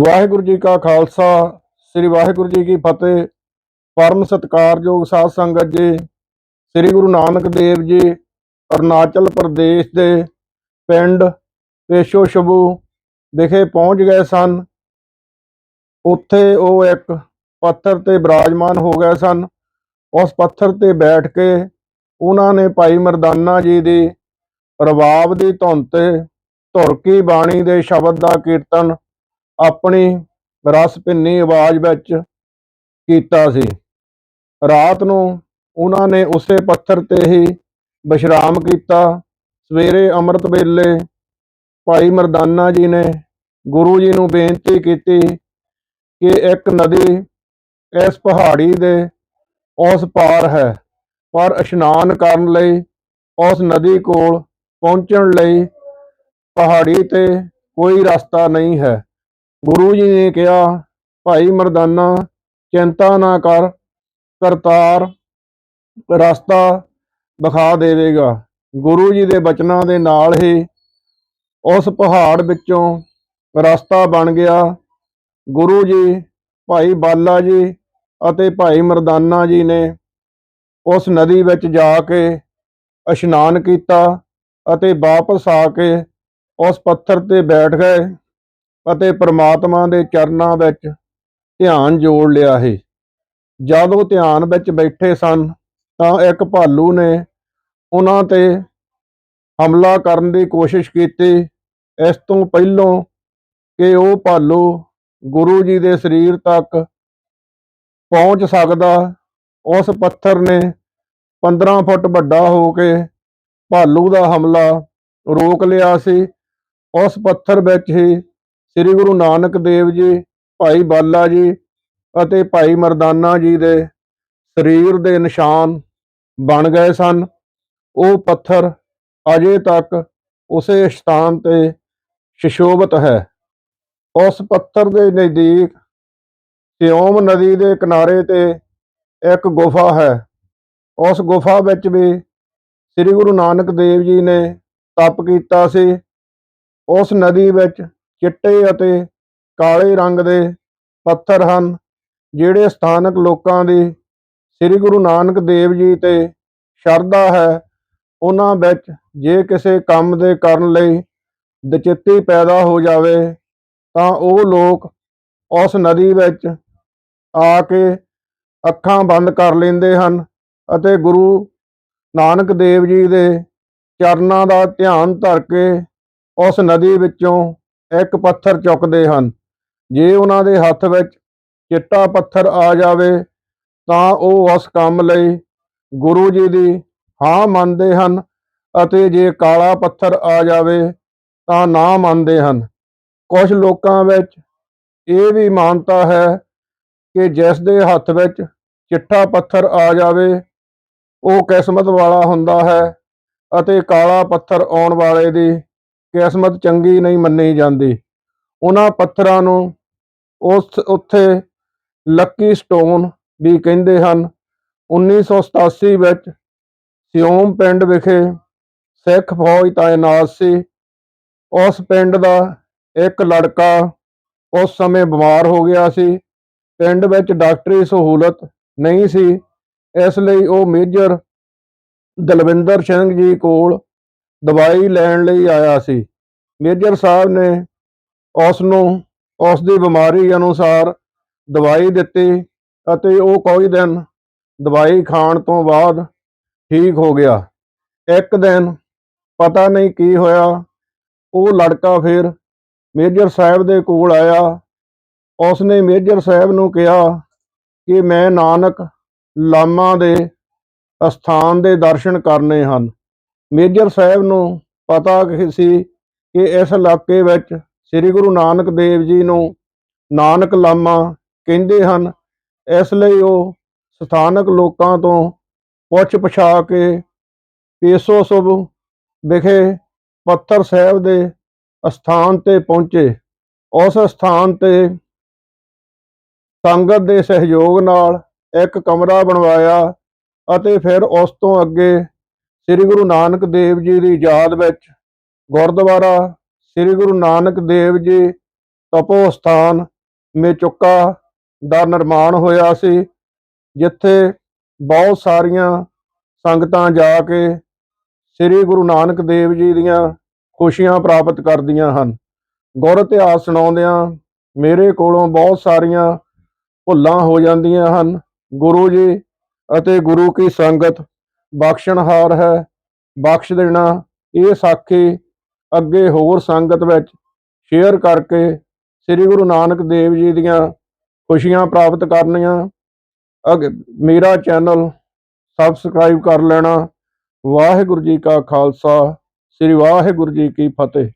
ਵਾਹਿਗੁਰੂ ਜੀ ਕਾ ਖਾਲਸਾ, ਸ੍ਰੀ ਵਾਹਿਗੁਰੂ ਜੀ ਕੀ ਫਤਿਹ। ਪਰਮ ਸਤਿਕਾਰਯੋਗ ਸਾਧ ਸੰਗਤ ਜੀ, ਸ੍ਰੀ ਗੁਰੂ ਨਾਨਕ ਦੇਵ ਜੀ, ਅਰੁਣਾਚਲ ਪ੍ਰਦੇਸ਼ ਦੇ ਪਿੰਡ ਪੇਸ਼ੋ ਸ਼ਬੂ ਵਿਖੇ ਪਹੁੰਚ ਗਏ ਸਨ। ਉੱਥੇ ਉਹ ਇੱਕ ਪੱਥਰ ਤੇ ਬਿਰਾਜਮਾਨ ਹੋ ਗਏ ਸਨ। ਉਸ ਪੱਥਰ ਤੇ ਬੈਠ ਕੇ ਉਹਨਾਂ ਨੇ ਭਾਈ ਮਰਦਾਨਾ ਜੀ ਦੀ ਰਬਾਬ ਦੀ ਧੁਨ ਤੇ ਧੁਰਕੀ ਬਾਣੀ ਦੇ ਸ਼ਬਦ ਦਾ ਕੀਰਤਨ ਆਪਣੀ ਰਸ ਭਿੰਨੀ ਆਵਾਜ਼ ਵਿੱਚ ਕੀਤਾ ਸੀ। ਰਾਤ ਨੂੰ ਉਹਨਾਂ ਨੇ ਉਸੇ ਪੱਥਰ ਤੇ ਹੀ ਵਿਸ਼ਰਾਮ ਕੀਤਾ। ਸਵੇਰੇ ਅੰਮ੍ਰਿਤ ਵੇਲੇ ਭਾਈ ਮਰਦਾਨਾ ਜੀ ਨੇ ਗੁਰੂ ਜੀ ਨੂੰ ਬੇਨਤੀ ਕੀਤੀ ਕਿ ਇੱਕ ਨਦੀ ਇਸ ਪਹਾੜੀ ਦੇ ਉਸ ਪਾਰ ਹੈ, ਪਰ ਇਸ਼ਨਾਨ ਕਰਨ ਲਈ ਉਸ ਨਦੀ ਕੋਲ ਪਹੁੰਚਣ ਲਈ ਪਹਾੜੀ ਤੇ ਕੋਈ ਰਸਤਾ ਨਹੀਂ ਹੈ। ਗੁਰੂ ਜੀ ਨੇ ਕਿਹਾ, ਭਾਈ ਮਰਦਾਨਾ, ਚਿੰਤਾ ਨਾ ਕਰ, ਕਰਤਾਰ ਰਸਤਾ ਵਿਖਾ ਦੇਵੇਗਾ। ਗੁਰੂ ਜੀ ਦੇ ਬਚਨਾਂ ਦੇ ਨਾਲ ਹੀ ਉਸ ਪਹਾੜ ਵਿੱਚੋਂ ਰਸਤਾ ਬਣ ਗਿਆ। ਗੁਰੂ ਜੀ, ਭਾਈ ਬਾਲਾ ਜੀ ਅਤੇ ਭਾਈ ਮਰਦਾਨਾ ਜੀ ਨੇ ਉਸ ਨਦੀ ਵਿੱਚ ਜਾ ਕੇ ਇਸ਼ਨਾਨ ਕੀਤਾ ਅਤੇ ਵਾਪਸ ਆ ਕੇ ਉਸ ਪੱਥਰ ਤੇ ਬੈਠ ਗਏ। ਅਤੇ ਪ੍ਰਮਾਤਮਾ ਦੇ ਚਰਨਾਂ ਵਿੱਚ ਧਿਆਨ ਜੋੜ ਲਿਆ ਹੈ ਜਦ ਉਹ ਧਿਆਨ ਵਿੱਚ ਬੈਠੇ ਸਨ, ਤਾਂ ਇੱਕ ਭਾਲੂ ਨੇ ਉਹਨਾਂ ਤੇ ਹਮਲਾ ਕਰਨ ਦੀ ਕੋਸ਼ਿਸ਼ ਕੀਤੀ। ਇਸ ਤੋਂ ਪਹਿਲਾਂ ਕਿ ਉਹ ਭਾਲੂ ਗੁਰੂ ਜੀ ਦੇ ਸਰੀਰ ਤੱਕ ਪਹੁੰਚ ਸਕਦਾ, ਉਸ ਪੱਥਰ ਨੇ 15 ਫੁੱਟ ਵੱਡਾ ਹੋ ਕੇ ਭਾਲੂ ਦਾ ਹਮਲਾ ਰੋਕ ਲਿਆ ਸੀ। ਉਸ ਪੱਥਰ ਵਿੱਚ ਹੀ ਸ੍ਰੀ ਗੁਰੂ ਨਾਨਕ ਦੇਵ ਜੀ, ਭਾਈ ਬਾਲਾ ਜੀ ਅਤੇ ਭਾਈ ਮਰਦਾਨਾ ਜੀ ਦੇ ਸਰੀਰ ਦੇ ਨਿਸ਼ਾਨ ਬਣ ਗਏ ਸਨ। ਉਹ ਪੱਥਰ ਅਜੇ ਤੱਕ ਉਸੇ ਸਥਾਨ ਤੇ ਸ਼ਿਸ਼ੋਭਤ ਹੈ। ਉਸ ਪੱਥਰ ਦੇ ਨਜ਼ਦੀਕ ਸਿਓਮ ਨਦੀ ਦੇ ਕਿਨਾਰੇ ਤੇ ਇੱਕ ਗੁਫਾ ਹੈ। ਉਸ ਗੁਫਾ ਵਿੱਚ ਵੀ ਸ੍ਰੀ ਗੁਰੂ ਨਾਨਕ ਦੇਵ ਜੀ ਨੇ ਤਪ ਕੀਤਾ ਸੀ। ਉਸ ਨਦੀ ਵਿੱਚ ਚਿੱਟੇ ਅਤੇ ਕਾਲੇ ਰੰਗ ਦੇ ਪੱਥਰ ਹਨ, ਜਿਹੜੇ ਸਥਾਨਕ ਲੋਕਾਂ ਦੀ ਸ੍ਰੀ ਗੁਰੂ ਨਾਨਕ ਦੇਵ ਜੀ ਤੇ ਸ਼ਰਧਾ ਹੈ। ਉਹਨਾਂ ਵਿੱਚ ਜੇ ਕਿਸੇ ਕੰਮ ਦੇ ਕਰਨ ਲਈ ਦਚਿੱਤੀ ਪੈਦਾ ਹੋ ਜਾਵੇ, ਤਾਂ ਉਹ ਲੋਕ ਉਸ ਨਦੀ ਵਿੱਚ ਆ ਕੇ ਅੱਖਾਂ ਬੰਦ ਕਰ ਲੈਂਦੇ ਹਨ ਅਤੇ ਗੁਰੂ ਨਾਨਕ ਦੇਵ ਜੀ ਦੇ ਚਰਨਾਂ ਦਾ ਧਿਆਨ ਧਰ ਕੇ ਉਸ ਨਦੀ ਵਿੱਚੋਂ ਇੱਕ ਪੱਥਰ ਚੁੱਕਦੇ ਹਨ। ਜੇ ਉਹਨਾਂ ਦੇ ਹੱਥ ਵਿੱਚ ਚਿੱਟਾ ਪੱਥਰ ਆ ਜਾਵੇ, ਤਾਂ ਉਹ ਉਸ ਕੰਮ ਲਈ ਗੁਰੂ ਜੀ ਦੀ ਹਾਂ ਮੰਨਦੇ ਹਨ ਅਤੇ ਜੇ ਕਾਲਾ ਪੱਥਰ ਆ ਜਾਵੇ, ਤਾਂ ਨਾ ਮੰਨਦੇ ਹਨ। ਕੁਝ ਲੋਕਾਂ ਵਿੱਚ ਇਹ ਵੀ ਮਾਨਤਾ ਹੈ ਕਿ ਜਿਸ ਦੇ ਹੱਥ ਵਿੱਚ ਚਿੱਟਾ ਪੱਥਰ ਆ ਜਾਵੇ, ਉਹ ਕਿਸਮਤ ਵਾਲਾ ਹੁੰਦਾ ਹੈ ਅਤੇ ਕਾਲਾ ਪੱਥਰ ਆਉਣ ਵਾਲੇ ਦੀ ਕਿਸਮਤ ਚੰਗੀ ਨਹੀਂ ਮੰਨੀ ਜਾਂਦੀ। ਉਹਨਾਂ ਪੱਥਰਾਂ ਨੂੰ ਉਸ ਉੱਥੇ ਲੱਕੀ ਸਟੋਨ ਵੀ ਕਹਿੰਦੇ ਹਨ। 1987 ਵਿੱਚ ਸਿਓਮ ਪਿੰਡ ਵਿਖੇ ਸਿੱਖ ਫੌਜ ਤਾਇਨਾਤ ਸੀ। ਉਸ ਪਿੰਡ ਦਾ ਇੱਕ ਲੜਕਾ ਉਸ ਸਮੇਂ ਬਿਮਾਰ ਹੋ ਗਿਆ ਸੀ। ਪਿੰਡ ਵਿੱਚ ਡਾਕਟਰੀ ਸਹੂਲਤ ਨਹੀਂ ਸੀ। ਇਸ ਲਈ ਉਹ ਮੇਜਰ ਦਲਵਿੰਦਰ ਸਿੰਘ ਜੀ ਕੋਲ ਦਵਾਈ ਲੈਣ ਲਈ ਆਇਆ ਸੀ। ਮੇਜਰ ਸਾਹਿਬ ਨੇ ਉਸ ਨੂੰ ਉਸ ਦੀ ਬਿਮਾਰੀ ਅਨੁਸਾਰ ਦਵਾਈ ਦਿੱਤੀ ਅਤੇ ਉਹ ਕੋਈ ਦਿਨ ਦਵਾਈ ਖਾਣ ਤੋਂ ਬਾਅਦ ਠੀਕ ਹੋ ਗਿਆ। ਇੱਕ ਦਿਨ ਪਤਾ ਨਹੀਂ ਕੀ ਹੋਇਆ, ਉਹ ਲੜਕਾ ਫਿਰ ਮੇਜਰ ਸਾਹਿਬ ਦੇ ਕੋਲ ਆਇਆ। ਉਸ ਨੇ ਮੇਜਰ ਸਾਹਿਬ ਨੂੰ ਕਿਹਾ ਕਿ ਮੈਂ ਨਾਨਕ ਲਾਮਾ ਦੇ ਅਸਥਾਨ ਦੇ ਦਰਸ਼ਨ ਕਰਨੇ ਹਨ। ਮੇਜਰ ਸਾਹਿਬ ਨੂੰ ਪਤਾ ਕਿ ਸੀ ਕਿ ਇਸ ਇਲਾਕੇ ਵਿੱਚ ਸ੍ਰੀ ਗੁਰੂ ਨਾਨਕ ਦੇਵ ਜੀ ਨੂੰ ਨਾਨਕ ਲਾਮਾ ਕਹਿੰਦੇ ਹਨ, ਇਸ ਲਈ ਉਹ ਸਥਾਨਕ ਲੋਕਾਂ ਤੋਂ ਪੁੱਛ ਪਛਾ ਕੇ ਪੇਸੋ ਸੁਭ ਵਿਖੇ ਪੱਥਰ ਸਾਹਿਬ ਦੇ ਅਸਥਾਨ ਤੇ ਪਹੁੰਚੇ। ਉਸ ਸਥਾਨ ਤੇ ਸੰਗਤ ਦੇ ਸਹਿਯੋਗ ਨਾਲ ਇੱਕ ਕਮਰਾ ਬਣਵਾਇਆ ਅਤੇ ਫਿਰ ਉਸ ਤੋਂ ਅੱਗੇ ਸ੍ਰੀ ਗੁਰੂ ਨਾਨਕ ਦੇਵ ਜੀ ਦੀ ਯਾਦ ਵਿੱਚ ਗੁਰਦੁਆਰਾ ਸ੍ਰੀ ਗੁਰੂ ਨਾਨਕ ਦੇਵ ਜੀ ਤਪੋ ਸਥਾਨ ਮੇਚੁਕਾ ਦਾ ਨਿਰਮਾਣ ਹੋਇਆ ਸੀ, ਜਿੱਥੇ ਬਹੁਤ ਸਾਰੀਆਂ ਸੰਗਤਾਂ ਜਾ ਕੇ ਸ੍ਰੀ ਗੁਰੂ ਨਾਨਕ ਦੇਵ ਜੀ ਦੀਆਂ ਖੁਸ਼ੀਆਂ ਪ੍ਰਾਪਤ ਕਰਦੀਆਂ ਹਨ। ਗੁਰ ਇਤਿਹਾਸ ਸੁਣਾਉਂਦਿਆਂ ਮੇਰੇ ਕੋਲੋਂ ਬਹੁਤ ਸਾਰੀਆਂ ਭੁੱਲਾਂ ਹੋ ਜਾਂਦੀਆਂ ਹਨ। ਗੁਰੂ ਜੀ ਅਤੇ ਗੁਰੂ ਕੀ ਸੰਗਤ ਬਖਸ਼ਣਹਾਰ ਹੈ, ਬਖਸ਼ ਦੇਣਾ, ਇਹ ਸਾਖੀ ਅੱਗੇ ਹੋਰ ਸੰਗਤ ਵਿੱਚ ਸ਼ੇਅਰ ਕਰਕੇ ਸ੍ਰੀ ਗੁਰੂ ਨਾਨਕ ਦੇਵ ਜੀ ਦੀਆਂ ਖੁਸ਼ੀਆਂ ਪ੍ਰਾਪਤ ਕਰਨੀਆਂ। ਅਗ, ਮੇਰਾ ਚੈਨਲ ਸਬਸਕ੍ਰਾਈਬ ਕਰ ਲੈਣਾ। ਵਾਹਿਗੁਰੂ ਜੀ ਕਾ ਖਾਲਸਾ, ਸ੍ਰੀ ਵਾਹਿਗੁਰੂ ਜੀ ਕੀ ਫਤਿਹ।